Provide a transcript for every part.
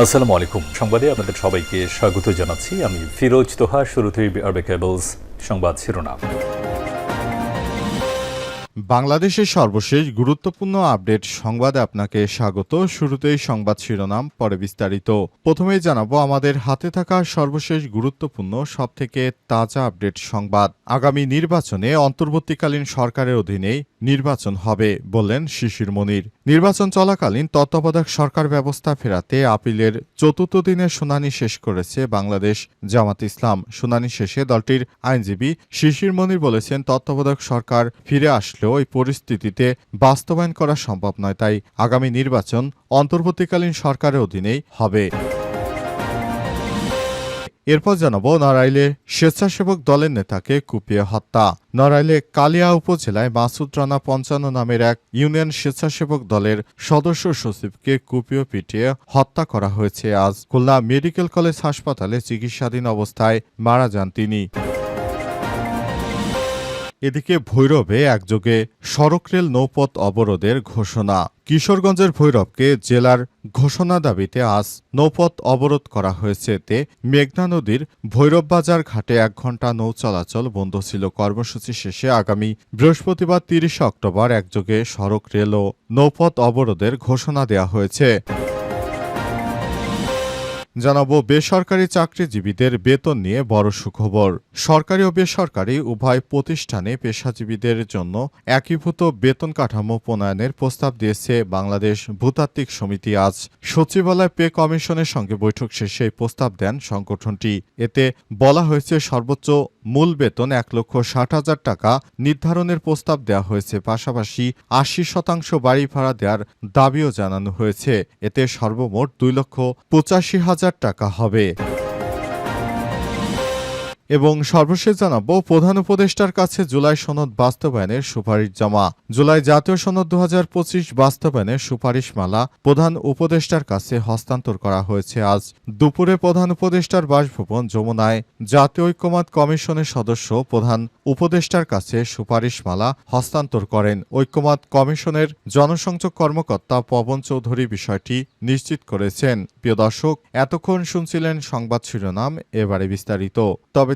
আসসালামু আলাইকুম। সংবাদে আপনাদের সবাইকে স্বাগত জানাচ্ছি। আমি ফিরোজ তোহা, শুরুতেই আরবে কেবলস সংবাদ শিরোনাম। বাংলাদেশের সর্বশেষ গুরুত্বপূর্ণ আপডেট সংবাদে আপনাকে স্বাগত। শুরুতেই সংবাদ শিরোনাম, পরে বিস্তারিত। প্রথমেই জানাব, আমাদের হাতে থাকা সর্বশেষ গুরুত্বপূর্ণ, সবথেকে তাজা আপডেট সংবাদ। আগামী নির্বাচনে অন্তর্বর্তীকালীন সরকারের অধীনেই নির্বাচন হবে, বললেন শিশির মনির। নির্বাচন চলাকালীন তত্ত্বাবধায়ক সরকার ব্যবস্থা ফেরাতে আপিলের চতুর্থ দিনের শুনানি শেষ করেছে বাংলাদেশ জামাত ইসলাম। শুনানি শেষে দলটির আইনজীবী শিশির মনির বলেছেন, তত্ত্বাবধায়ক সরকার ফিরে আসলেও এই পরিস্থিতিতে বাস্তবায়ন করা সম্ভব নয়, তাই আগামী নির্বাচন অন্তর্বর্তীকালীন সরকারের অধীনেই হবে। এরপর জানাব নড়াইলে স্বেচ্ছাসেবক দলের নেতাকে কুপিয়ে হত্যা। নড়াইলে কালিয়া উপজেলায় মাসুদ রানা পঞ্চান্ন নামের এক ইউনিয়ন স্বেচ্ছাসেবক দলের সদস্য সচিবকে কুপিয়ে পিটিয়ে হত্যা করা হয়েছে। আজ খুলনা মেডিকেল কলেজ হাসপাতালে চিকিৎসাধীন অবস্থায় মারা যান তিনি। এদিকে ভৈরবে একযোগে সড়ক রেল নৌপথ অবরোধের ঘোষণা। কিশোরগঞ্জের ভৈরবকে জেলার ঘোষণা দাবিতে আজ নৌপথ অবরোধ করা হয়েছে। এতে মেঘনা নদীর ভৈরব বাজার ঘাটে এক ঘণ্টা নৌ চলাচল বন্ধ ছিল। কর্মসূচি শেষে আগামী বৃহস্পতিবার তিরিশে অক্টোবর একযোগে সড়ক রেল ও নৌপথ অবরোধের ঘোষণা দেওয়া হয়েছে। জানাব, বেসরকারি চাকরিজীবীদের বেতন নিয়ে বড় সুখবর। সরকারি ও বেসরকারি উভয় প্রতিষ্ঠানে পেশাজীবীদের জন্য একীভূত বেতন কাঠামো প্রণয়নের প্রস্তাব দিয়েছে বাংলাদেশ ভূতাত্ত্বিক সমিতি। আজ সচিবালয় পে কমিশনের সঙ্গে বৈঠক শেষে প্রস্তাব দেন সংগঠনটি। এতে বলা হয়েছে সর্বোচ্চ মূল বেতন এক লক্ষ ষাট হাজার টাকা নির্ধারণের প্রস্তাব দেওয়া হয়েছে। পাশাপাশি আশি শতাংশ বাড়ি ভাড়া দেওয়ার দাবিও জানানো হয়েছে। এতে সর্বমোট দুই লক্ষ পঁচাশি হাজার টাকা হবে। এবং সর্বশেষ জানাব, প্রধান উপদেষ্টার কাছে জুলাই সনদ বাস্তবায়নের সুপারিশ জমা। জুলাই জাতীয় সনদ দু হাজার পঁচিশ বাস্তবায়নের সুপারিশ মালা প্রধান উপদেষ্টার কাছে হস্তান্তর করা হয়েছে আজ। দুপুরে প্রধান উপদেষ্টার বাসভবন যমুনায় জাতীয় ঐক্যমত কমিশনের সদস্য প্রধান উপদেষ্টার কাছে সুপারিশ মালা হস্তান্তর করেন। ঐক্যমত কমিশনের জনসংযোগ কর্মকর্তা পবন চৌধুরী বিষয়টি নিশ্চিত করেছেন। প্রিয় দর্শক, এতক্ষণ শুনছিলেন সংবাদ শিরোনাম, এবারে বিস্তারিত। তবে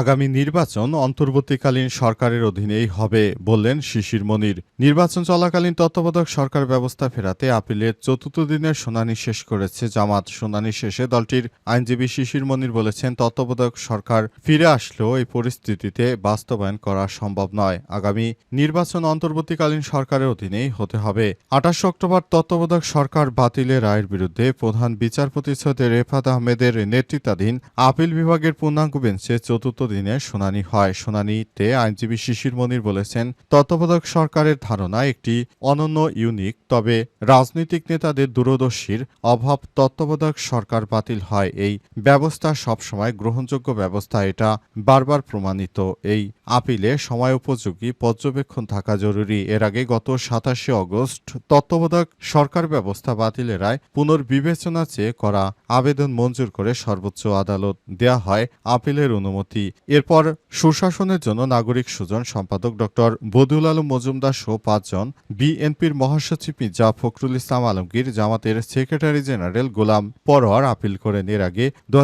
আগামী নির্বাচন অন্তর্বর্তীকালীন সরকারের অধীনেই হবে, বললেন শিশির মনির। নির্বাচন চলাকালীন তত্ত্বাবধায়ক সরকার ব্যবস্থা ফেরাতে আপিলের চতুর্থ দিনের শুনানি শেষ করেছে জামাত। শুনানি শেষে দলটির আইনজীবী শিশির মনির বলেছেন, তত্ত্বাবধায়ক সরকার ফিরে আসলেও এই পরিস্থিতিতে বাস্তবায়ন করা সম্ভব নয়। আগামী নির্বাচন অন্তর্বর্তীকালীন সরকারের অধীনেই হতে হবে। আঠাশ অক্টোবর তত্ত্বাবধায়ক সরকার বাতিলের রায়ের বিরুদ্ধে প্রধান বিচারপতি সৈয়দ রেফাত আহমেদের নেতৃত্বাধীন আপিল বিভাগের পূর্ণাঙ্গ বেঞ্চে চতুর্থ দিনে শুনানি হয়। শুনানিতে আইনজীবী শিশির মনির বলেছেন, তত্ত্বাবধায়ক সরকারের ধারণা একটি অনন্য ইউনিক, তবে রাজনৈতিক নেতাদের দূরদর্শীর অভাব তত্ত্বাবধায়ক সরকার বাতিল হয়। এই ব্যবস্থা সবসময় গ্রহণযোগ্য ব্যবস্থা, এটা বারবার প্রমাণিত। এই আপিলে সময় উপযোগী পর্যবেক্ষণ থাকা জরুরি। এর আগে গত সাতাশে অগস্ট তত্ত্বাবধায়ক সরকার ব্যবস্থা বাতিলের রায় পুনর্বিবেচনা চেয়ে করা আবেদন মঞ্জুর করে সর্বোচ্চ আদালত দেয়া হয় আপিলের অনুমতি। এরপর সুশাসনের জন্য নাগরিক সুজন সম্পাদক ডক্টর বদুল আলম মজুমদার সহ পাঁচজন, বিএনপির মহাসচিব মির্জা ফখরুল ইসলাম আলমগীর, জামাতের secretary general Golam Parwar appeal করেন। এর আগে দু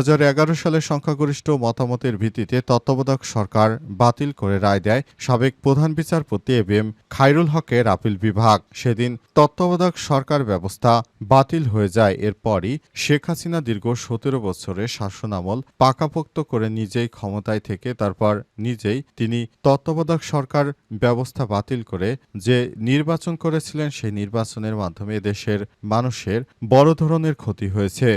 সালের সংখ্যাগরিষ্ঠ মতামতের ভিত্তিতে তত্ত্বাবধায়ক সরকার বাতিল করে রায় দেয় সাবেক প্রধান বিচারপতি এম খাইরুল হকের আপিল বিভাগ। সেদিন তত্ত্বাবধায়ক সরকার ব্যবস্থা বাতিল হয়ে যায়। এরপরই শেখ হাসিনা দীর্ঘ সতেরো বছরের শাসনামল পাকাপোক্ত করে নিজেই ক্ষমতায় থেকে তারপর নিজেই তিনি তত্ত্বাবধায়ক সরকার ব্যবস্থা বাতিল করে যে নির্বাচন করেছিলেন সেই নির্বাচনের মাধ্যমে দেশের মানুষের বড় ধরনের ক্ষতি হয়েছে।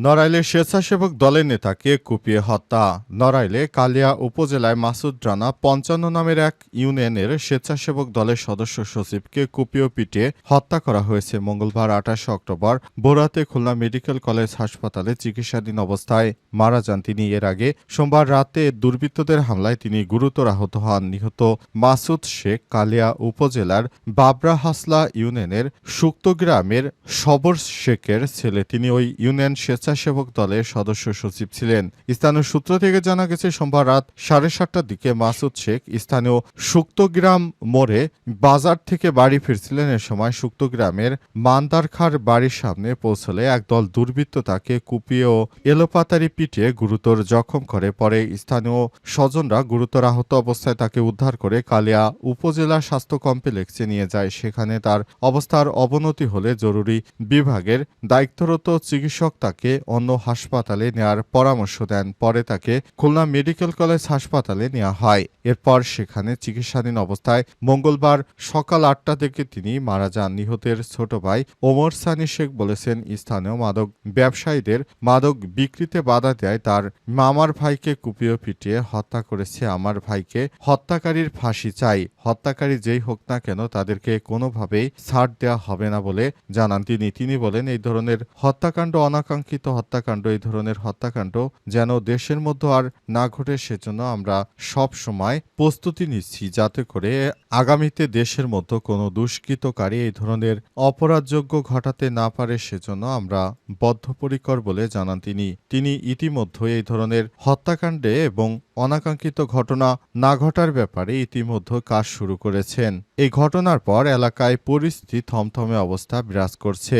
নড়াইলে স্বেচ্ছাসেবক দলের নেতাকে কুপিয়ে হত্যা। নড়াইলে কালিয়া উপজেলায় মাসুদ রানা পঞ্চান্ন নামের এক ইউনিয়নের স্বেচ্ছাসেবক দলের সদস্য সচিবকে কুপিয়ে পিটিয়ে হত্যা করা হয়েছে। মঙ্গলবার আঠাশে অক্টোবর বোরাতে খুলনা মেডিকেল কলেজ হাসপাতালে চিকিৎসাধীন অবস্থায় মারা যান তিনি এর আগে। সোমবার রাতে দুর্বৃত্তদের হামলায় তিনি গুরুতর আহত হন। নিহত মাসুদ শেখ কালিয়া উপজেলার বাবরা হাসলা ইউনিয়নের সুক্ত গ্রামের সবর শেখের ছেলে। তিনি ওই ইউনিয়ন স্বেচ্ছাসেবক দলের সদস্য সচিব ছিলেন। স্থানীয় সূত্র থেকে জানা গেছে, সোমবার রাত সাড়ে সাতটার দিকে মাসুদ শেখ স্থানীয় সুক্তগ্রাম মোড়ে বাজার থেকে বাড়ি ফিরছিলেন। এ সময় সুক্তগ্রামের মান্দারখার বাড়ির সামনে পৌঁছলে একদল দুর্বৃত্ত তাকে কুপিয়ে ও এলোপাতারি পিটিয়ে গুরুতর জখম করে। পরে স্থানীয় স্বজনরা গুরুতর আহত অবস্থায় তাকে উদ্ধার করে কালিয়া উপজেলা স্বাস্থ্য কমপ্লেক্সে নিয়ে যায়। সেখানে তার অবস্থার অবনতি হলে জরুরি বিভাগের দায়িত্বরত চিকিৎসক তাকে অন্য হাসপাতালে নেওয়ার পরামর্শ দেন। পরে তাকে খুলনা মেডিকেল কলেজ হাসপাতালে নেওয়া হয়। এরপর সেখানে চিকিৎসাধীন অবস্থায় মঙ্গলবার সকাল আটটা থেকে তিনি মারা যান। নিহতের ছোট ভাই ওমর সানি শেখ বলেছেন, স্থানীয় মাদক ব্যবসায়ীদের মাদক বিক্রিতে বাধা দেয়, তার মামার ভাইকে কুপিয়ে পিটিয়ে হত্যা করেছে। আমার ভাইকে হত্যাকারীর ফাঁসি চাই। হত্যাকারী যেই হোক না কেন তাদেরকে কোনোভাবেই ছাড় দেওয়া হবে না বলে জানান তিনি। তিনি বলেন, এই ধরনের হত্যাকাণ্ড, অনাকাঙ্ক্ষিত হত্যাকাণ্ড, এই ধরনের হত্যাকাণ্ড যেন দেশের মধ্যে আর না ঘটে, সেজন্য আমরা সব সময় প্রস্তুতি নিচ্ছি যাতে করে আগামীতে দেশের মধ্যে কোনো দুষ্কৃতকারী এই ধরনের অপরাধযোগ্য ঘটাতে না পারে, সেজন্য আমরা বদ্ধপরিকর বলে জানান তিনি। তিনি ইতিমধ্যে এই ধরনের হত্যাকাণ্ডে এবং অনাকাঙ্ক্ষিত ঘটনা না ঘটার ব্যাপারে ইতিমধ্যে কাজ শুরু করেছেন। এই ঘটনার পর এলাকায় পরিস্থিতি থমথমে অবস্থা বিরাজ করছে।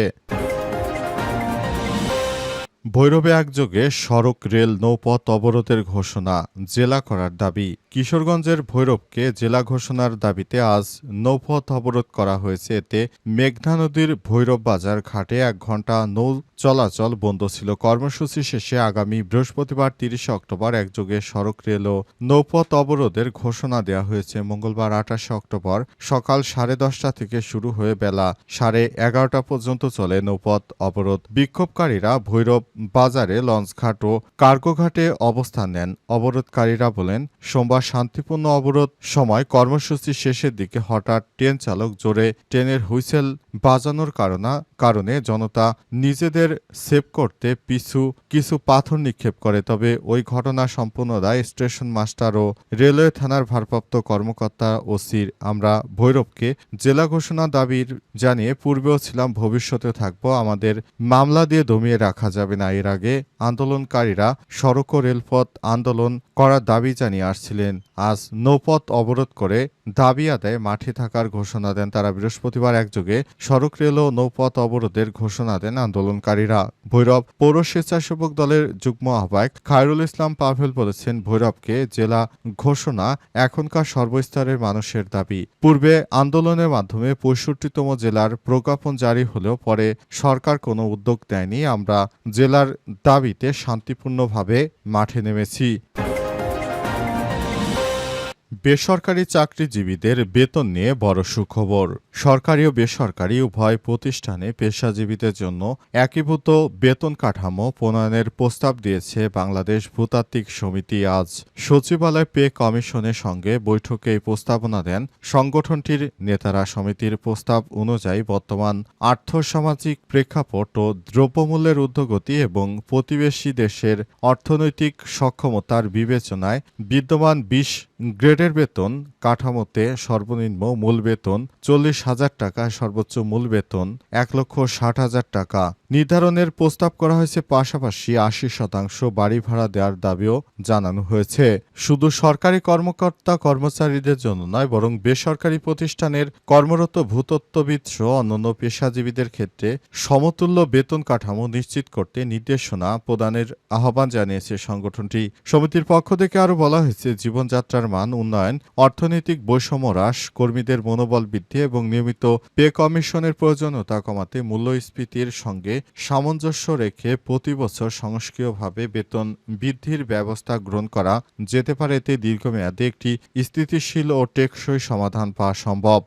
ভৈরবে একযোগে সড়ক, রেল, নৌপথ অবরোধের ঘোষণা জেলা করার দাবি। কিশোরগঞ্জের ভৈরবকে জেলা ঘোষণার দাবিতে আজ নৌপথ অবরোধ করা হয়েছে। এতে মেঘনা নদীর ভৈরব বাজার ঘাটে এক ঘণ্টা নৌ চলাচল বন্ধ ছিল। কর্মসূচি শেষে আগামী বৃহস্পতিবার তিরিশে অক্টোবর একযোগে সড়ক, রেল ও নৌপথ অবরোধের ঘোষণা দেওয়া হয়েছে। মঙ্গলবার আঠাশে অক্টোবর সকাল সাড়ে দশটা থেকে শুরু হয়ে বেলা সাড়ে এগারোটা পর্যন্ত চলে নৌপথ অবরোধ। বিক্ষোভকারীরা ভৈরব বাজারে লঞ্চঘাট ও কার্গোঘাটে অবস্থান নেন অবরোধকারীরা বলেন, সোমবার শান্তিপূর্ণ অবরোধ সময় কর্মসূচি শেষের দিকে হঠাৎ ট্রেন চালক জোরে ট্রেনের হুইসেল বাজানোর কারণা, কারণে জনতা নিজেদের সেভ করতে পিছু কিছু পাথর নিক্ষেপ করে। তবে ওই ঘটনা সম্পূর্ণ দায় স্টেশন মাস্টার ও রেলওয়ে থানার ভারপ্রাপ্ত কর্মকর্তা ওসির আমরা ভৈরবকে জেলা ঘোষণা দাবির জানিয়ে পূর্বেও ছিলাম ভবিষ্যতে থাকব। আমাদের মামলা দিয়ে দমিয়ে রাখা যাবে না। এর আগে আন্দোলনকারীরা সড়ক ও রেলপথ আন্দোলন করার দাবি জানিয়ে আসছিলেন। আজ নৌপথ অবরোধ করে দাবি আদায়ে মাঠে থাকার ঘোষণা দেন তারা। বৃহস্পতিবার একযোগে সড়ক, রেল ও নৌপথ অবরোধের ঘোষণা দেন আন্দোলনকারীরা। ভৈরব পৌর স্বেচ্ছাসেবক দলের যুগ্ম আহ্বায়ক খায়রুল ইসলাম পাভেল বলেছেন, ভৈরবকে জেলা ঘোষণা এখনকার সর্বস্তরের মানুষের দাবি। পূর্বে আন্দোলনের মাধ্যমে পঁয়ষট্টিতম জেলার প্রজ্ঞাপন জারি হলেও পরে সরকার কোনো উদ্যোগ নেয়নি আমরা জেলার দাবিতে শান্তিপূর্ণভাবে মাঠে নেমেছি। বেসরকারি চাকরিজীবীদের বেতন নিয়ে বড় সুখবর। সরকারি ও বেসরকারি উভয় প্রতিষ্ঠানে পেশাজীবীদের জন্য একীভূত বেতন কাঠামো প্রণয়নের প্রস্তাব দিয়েছে বাংলাদেশ ভূতাত্ত্বিক সমিতি। আজ সচিবালয় পে কমিশনের সঙ্গে বৈঠকে এই প্রস্তাবনা দেন সংগঠনটির নেতারা। সমিতির প্রস্তাব অনুযায়ী বর্তমান আর্থসামাজিক প্রেক্ষাপট ও দ্রব্যমূল্যের ঊর্ধ্বগতি এবং প্রতিবেশী দেশের অর্থনৈতিক সক্ষমতার বিবেচনায় বিদ্যমান বিশ গ্রেডের বেতন, কাঠামোতে সর্বনিম্ন মূল বেতন চল্লিশ হাজার টাকা, সর্বোচ্চ মূল বেতন এক লক্ষ ষাট হাজার টাকা। নির্ধারণের প্রস্তাব করা হয়েছে, পাশাপাশি আশি শতাংশ বাড়ি ভাড়া দেওয়ার দাবিও জানানো হয়েছে। শুধু সরকারি কর্মকর্তা কর্মচারীদের জন্য নয়, বরং বেসরকারি প্রতিষ্ঠানের কর্মরত ভূতত্ত্ববিদ সহ অন্যান্য পেশাজীবীদের ক্ষেত্রে সমতুল্য বেতন কাঠামো নিশ্চিত করতে নির্দেশনা প্রদানের আহ্বান জানিয়েছে সংগঠনটি। সমিতির পক্ষ থেকে আরও বলা হয়েছে, জীবনযাত্রার মান উন্নয়ন, অর্থনৈতিক বৈষম্য হ্রাস, কর্মীদের মনোবল বৃদ্ধি এবং নিয়মিত পে কমিশনের প্রয়োজনীয়তা কমাতে মূল্যস্ফীতির সঙ্গে সামঞ্জস্য রেখে প্রতি বছর সংস্কীয়ভাবে বেতন বৃদ্ধির ব্যবস্থা গ্রহণ করা যেতে পারে এতে দীর্ঘমেয়াদে একটি স্থিতিশীল ও টেকসই সমাধান পাওয়া সম্ভব।